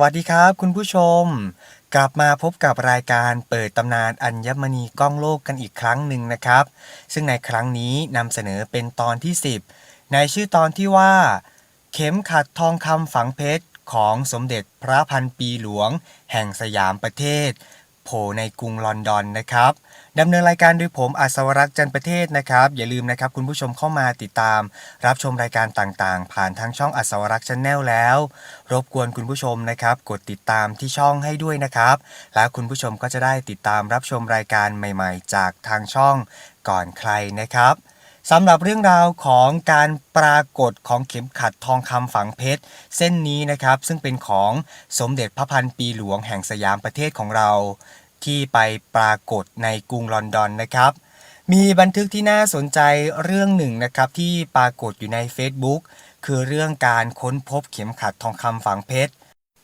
วัสดีครับคุณผู้ชม กลับมาพบกับรายการเปิดตำนานอัญมณีกล้องโลกกันอีกครั้งหนึ่งนะครับ ซึ่งในครั้งนี้นำเสนอเป็นตอนที่ 10 ในชื่อตอนที่ว่า เข็มขัดทองคำฝังเพชรของสมเด็จพระพันปีหลวง แห่งสยามประเทศ โผล่ในกรุงลอนดอนนะครับดำเนินรายการโดยผมอัศวรักษ์จันประเทศนะครับ อย่าลืมนะครับคุณผู้ชมเข้ามาติดตาม รับชมรายการต่างๆ ผ่านทางช่องอัศวรักษ์ชาแนลแล้ว รบกวนคุณผู้ชมนะครับ กดติดตามที่ช่องให้ด้วยนะครับ และคุณผู้ชมก็จะได้ติดตามรับชมรายการใหม่ ๆ จากทางช่องก่อนใครนะครับ สำหรับเรื่องราวของการปรากฏของเข็มขัดทองคำฝังเพชร เส้นนี้นะครับซึ่งเป็นของสมเด็จพระพันปีหลวงแห่งสยามประเทศของเรา ที่ไปปรากฏในกรุงลอนดอนนะครับ มีบันทึกที่น่าสนใจเรื่องหนึ่งนะครับที่ปรากฏอยู่ใน Facebook คือเรื่องการค้นพบเข็มขัดทองคำฝังเพชร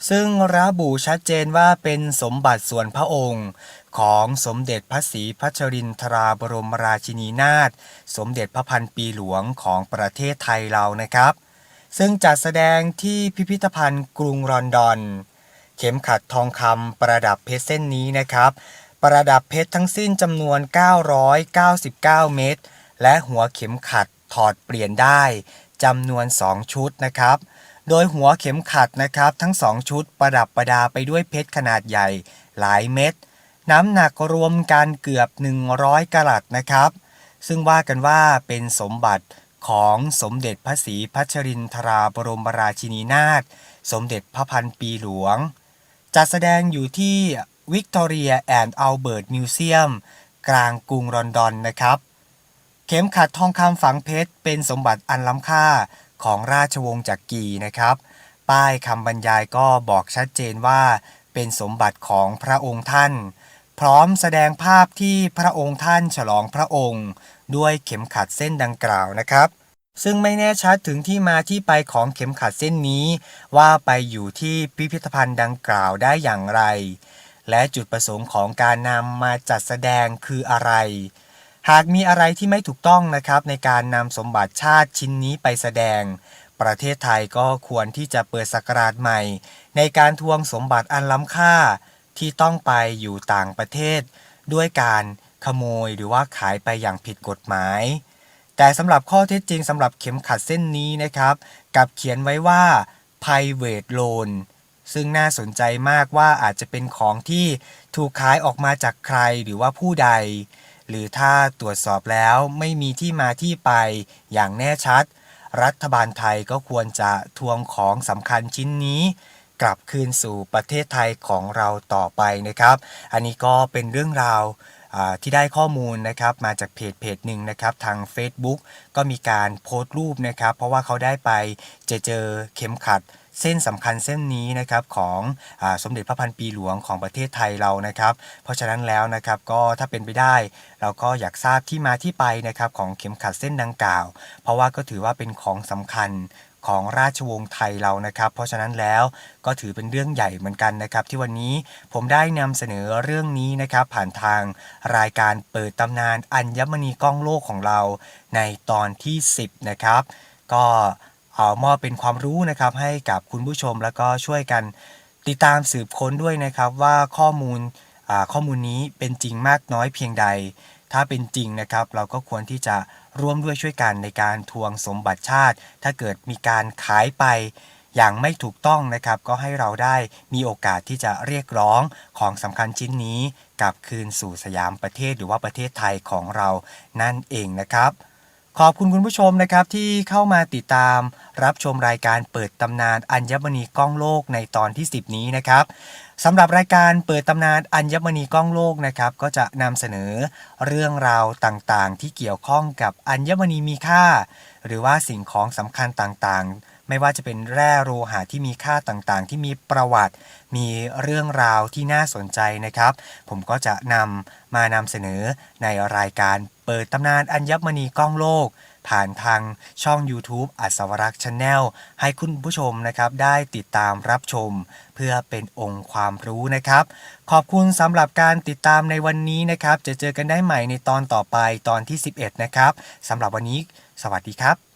ซึ่งระบุชัดเจนว่าเป็นสมบัติส่วนพระองค์ของสมเด็จพระศรีพัชรินทราบรมราชินีนาถสมเด็จพระพันปีหลวงของประเทศไทยเรานะครับ ซึ่งจัดแสดงที่พิพิธภัณฑ์กรุงลอนดอน เข็มขัดทองคำประดับเพชรเส้นนี้นะครับ ประดับเพชรทั้งสิ้นจำนวน 999 เม็ดและหัวเข็มขัดถอดเปลี่ยนได้จำนวน 2 ชุดนะครับ โดยหัวเข็มขัดนะครับ ทั้ง2ชุดประดับประดาไปด้วยเพชรขนาดใหญ่หลายเม็ด น้ำหนักรวมกันเกือบ 100กะรัตนะครับ ซึ่งว่ากันว่าเป็นสมบัติของสมเด็จพระศรีพัชรินทราบรมราชินีนาถสมเด็จพระพันปีหลวง จัดแสดงอยู่ที่วิกตอเรียแอนด์อัลเบิร์ตมิวเซียมกลางกรุงลอนดอนนะครับ เข็มขัดทองคำฝังเพชรเป็นสมบัติอันล้ำค่า ของราชวงศ์จักรีนะครับ ป้ายคำบรรยายก็บอกชัดเจนว่า เป็นสมบัติของพระองค์ท่าน พร้อมแสดงภาพที่พระองค์ท่านฉลองพระองค์ ด้วยเข็มขัดเส้นดังกล่าวนะครับ ซึ่งไม่แน่ชัดถึงที่มาที่ไปของเข็มขัดเส้นนี้ ว่าไปอยู่ที่พิพิธภัณฑ์ดังกล่าวได้อย่างไร และจุดประสงค์ของการนำมาจัดแสดงคืออะไร หากมีอะไรที่ไม่ถูกต้องนะครับในการนำสมบัติชาติชิ้นนี้ไปแสดง ประเทศไทยก็ควรที่จะเปิดสกราชใหม่ ในการทวงสมบัติอันล้ำค่าที่ต้องไปอยู่ต่างประเทศ ด้วยการขโมยหรือว่าขายไปอย่างผิดกฎหมาย แต่สำหรับข้อเท็จจริงสำหรับเข็มขัดเส้นนี้นะครับ กับเขียนไว้ว่า private loan ซึ่งน่าสนใจมากว่าอาจจะเป็นของที่ถูกขายออกมาจากใครหรือว่าผู้ใด หรือถ้าตรวจสอบแล้วไม่มีที่มาที่ไปอย่างแน่ชัด รัฐบาลไทยก็ควรจะทวงของสำคัญชิ้นนี้กลับคืนสู่ประเทศไทยของเราต่อไปนะครับ อันนี้ก็เป็นเรื่องราว ที่ได้ข้อมูลนะครับมาจากเพจเพจหนึ่งนะครับทาง Facebook ก็มีการโพสต์รูปนะครับ เพราะว่าเขาได้ไปเจอเจอเข็มขัดเส้นสำคัญเส้นนี้นะครับของอสมเด็จพระพันปีหลวงของประเทศไทยเรานะครับ เพราะฉะนั้นแล้วนะครับก็ถ้าเป็นไปได้ เราก็อยากทราบที่มาที่ไปนะครับของเข็มขัดเส้นดังกล่าว เพราะว่าก็ถือว่าเป็นของสำคัญ ของราชวงศ์ไทยเรานะครับ เพราะฉะนั้นแล้วก็ถือเป็นเรื่องใหญ่เหมือนกันนะครับ ที่วันนี้ผมได้นำเสนอเรื่องนี้นะครับ ผ่านทางรายการเปิดตำนานอัญมณีก้องโลกของเรา ในตอนที่ 10 นะครับ ก็เอามอบเป็นความรู้นะครับให้กับคุณผู้ชมแล้วก็ช่วยกันติดตามสืบค้นด้วยนะครับว่าข้อมูลข้อมูลนี้เป็นจริงมากน้อยเพียงใด ถ้าเป็นจริงนะครับเราก็ควรที่จะร่วมด้วยช่วยกันในการทวงสมบัติชาติ ถ้าเกิดมีการขายไปอย่างไม่ถูกต้องนะครับ ก็ให้เราได้มีโอกาสที่จะเรียกร้องของสำคัญชิ้นนี้กลับคืนสู่สยามประเทศหรือว่าประเทศไทยของเรานั่นเองนะครับ ขอบคุณคุณผู้ชมนะครับที่เข้ามาติดตาม รับชมรายการเปิดตำนานอัญมณีกล้องโลกในตอนที่ 10 นี้นะครับสำหรับรายการเปิดตำนานอัญมณีกล้องโลกนะครับก็จะนำเสนอเรื่องราวต่างๆ ที่เกี่ยวข้องกับอัญมณีมีค่า หรือว่าสิ่งของสำคัญต่างๆ ไม่ว่าจะเป็นแร่โลหะที่มีค่าต่างๆ ที่มีประวัติ มีเรื่องราวที่น่าสนใจนะครับ ผมก็จะนำมานำเสนอในรายการเปิดตำนานอัญมณีกล้องโลก ผ่านทางช่อง YouTube อัศวรักษ์ชาแนลให้คุณผู้ชมนะครับได้ติดตามรับชม เพื่อเป็นองค์ความรู้นะครับ ขอบคุณสำหรับการติดตามในวันนี้นะครับ จะเจอกันได้ใหม่ในตอนต่อไปตอนที่ 11 นะครับสำหรับวันนี้ สวัสดีครับ